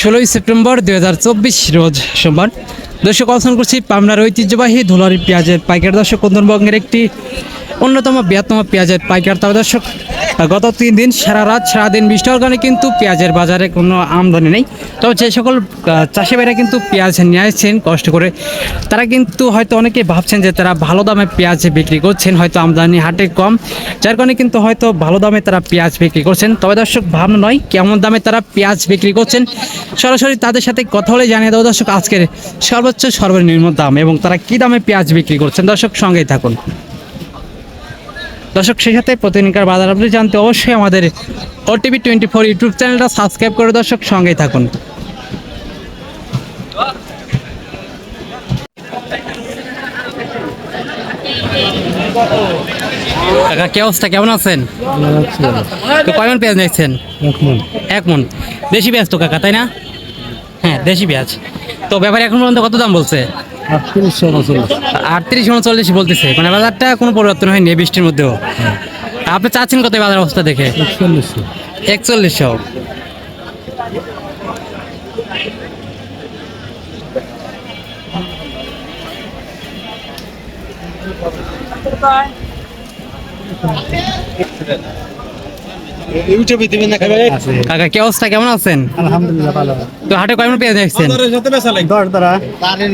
ষোলোই সেপ্টেম্বর দু হাজার চব্বিশ রোজ সোমবার। দর্শক, অবস্থান করছি পাবনার ঐতিহ্যবাহী ধুলারি পেঁয়াজের পাইকার দর্শক উত্তরবঙ্গের একটি অন্যতম বৃহত্তম পেঁয়াজের পাইকার তবে দর্শক, গত তিন দিন সারা রাত সারাদিন বৃষ্টি হওয়ার কারণে কিন্তু পেঁয়াজের বাজারে কোনো আমদানি নেই। তবে যে সকল চাষি ভাইরা কিন্তু পেঁয়াজ নিয়ে আসছেন কষ্ট করে, তারা কিন্তু হয়তো অনেকে ভাবছেন যে তারা ভালো দামে পেঁয়াজ বিক্রি করছেন, হয়তো আমদানি হাটে কম, যার কারণে কিন্তু হয়তো ভালো দামে তারা পেঁয়াজ বিক্রি করছেন। তবে দর্শক, ভাবনা নয় কেমন দামে তারা পেঁয়াজ বিক্রি করছেন। সরাসরি তাদের সাথে কথা বলে জানিয়ে দেবো দর্শক, আজকের সর্বোচ্চ সর্বনিম্ন দাম এবং তারা কী দামে পেঁয়াজ বিক্রি করছেন। দর্শক, সঙ্গেই থাকুন। দর্শক সেই সাথে প্রতিদিনকার বাজার আপনি জানতে অবশ্যই আমাদের ওটিভি টোয়েন্টি ফোর ইউটিউব চ্যানেলটা সাবস্ক্রাইব করে দর্শক সঙ্গেই থাকুন। কাকা কি অবস্থা? কেমন আছেন? তো কয়মন পেঁয়াজ নিচ্ছেন এক মন। দেশি পেঁয়াজ তো কাকা তাই না? হ্যাঁ দেশি পেঁয়াজ। তো ব্যাপারে এখন পর্যন্ত কত দাম বলছে? আটত্রিশ উনচল্লিশ। বলতেছে। মানে বাজারটা কোনো পরিবর্তন হয়নি বৃষ্টির মধ্যেও। আপনি চাচ্ছেন কত বাজার অবস্থা দেখে? একচল্লিশশো। কাকা কি অবস্থা? কেমন আছেন? আলহামদুলিল্লাহ ভালো। তো হাটে কয়মন পেঁয়াজ দেখছেন? দশ দ্বারা।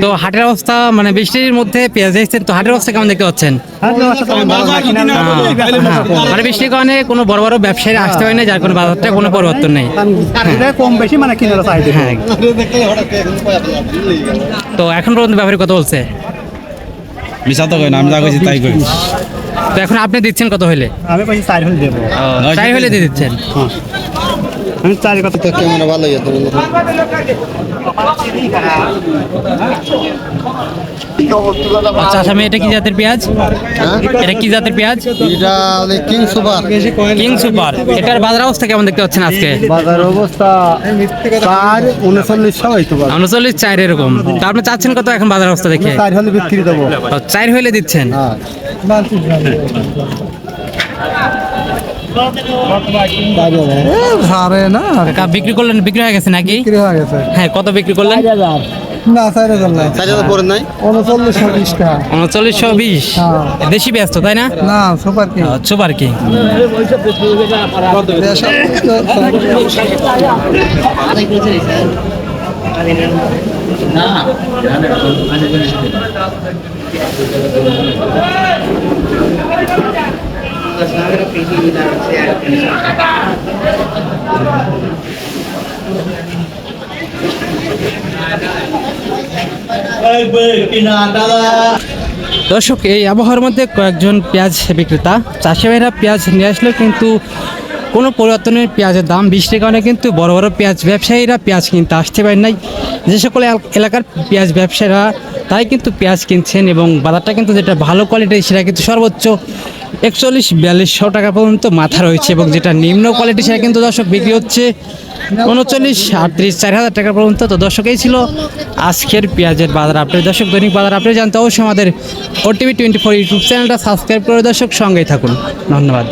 তো হাটের অবস্থা মানে বৃষ্টির মধ্যে পেঁয়াজ দেখছেন তো হাটের অবস্থা কেমন দেখতে পাচ্ছেন? হ্যাঁ, হ্যাঁ, হ্যাঁ। মানে বৃষ্টির কারণে কোনো বড় বড় ব্যবসায়ী আসতে হয় না যার কোনো বাজারটা কোনো পরিবর্তন নেই। কম বেশি মানে কিনার চাহিদা হ্যাঁ। তো এখন পর্যন্ত ব্যাপারে কত বলছে? মিশা তো কই না আমি যা কইছি তাই কই। তো এখন আপনি দিচ্ছেন কত হইলে? আমি চার হলে দেবো। চাই হইলে দিয়ে দিচ্ছেন? হ্যাঁ। আমি চার কথা ক্যামেরা ভালো যেত আচ্ছা আসামি এটা কি জাতের পেঁয়াজ? এটা কি জাতের পেঁয়াজ? এটা কিং সুপার। King super. এটার বাজার অবস্থা কেমন দেখতে পাচ্ছেন আজকে? বাজার অবস্থা চার উনচল্লিশ চার এরকম। তো আপনি চাচ্ছেন কত এখন বাজার অবস্থা দেখে? চার হলে বিক্রি দেবো। চার হইলে দিচ্ছেন? হ্যাঁ না কাকা বিক্রি করলেন বিক্রি হয়ে গেছে নাকি বিক্রি হয়ে গেছে হ্যাঁ কত বিক্রি করলেন না চার হাজার না চার হাজার পরে নাই উনচল্লিশশো বিশ টাকা উনচল্লিশশো বিশ হ্যাঁ। দেশি ব্যস্ত তাই না না সুপার কি সুপার কি দর্শক এই আবহাওয়ার মধ্যে কয়েকজন পেঁয়াজ বিক্রেতা চাষি ভাইরা পেঁয়াজ নিয়ে আসলেও কিন্তু কোনো পরিবর্তনের পেঁয়াজের দাম বৃষ্টির কারণে কিন্তু বড় বড় পেঁয়াজ ব্যবসায়ীরা পেঁয়াজ কিনতে আসতে পারেন নাই। যে সকল এলাকার পেঁয়াজ ব্যবসায়ীরা তাই কিন্তু পেঁয়াজ কিনছেন এবং বাজারটা কিন্তু যেটা ভালো কোয়ালিটির সেটা কিন্তু সর্বোচ্চ একচল্লিশ, বিয়াল্লিশশো টাকা পর্যন্ত মাথা রয়েছে এবং যেটা নিম্ন কোয়ালিটি সেটা কিন্তু দর্শক বিক্রি হচ্ছে উনচল্লিশ, আটত্রিশ, চার হাজার টাকা পর্যন্ত। তো দর্শক, এই ছিল আজকের পেঁয়াজের বাজার আপডেট দর্শক, দৈনিক বাজার আপডেট জানতে অবশ্যই আমাদের ওটিভি টোয়েন্টি ফোর ইউটিউব চ্যানেলটা সাবস্ক্রাইব করে দর্শক সঙ্গেই থাকুন। ধন্যবাদ।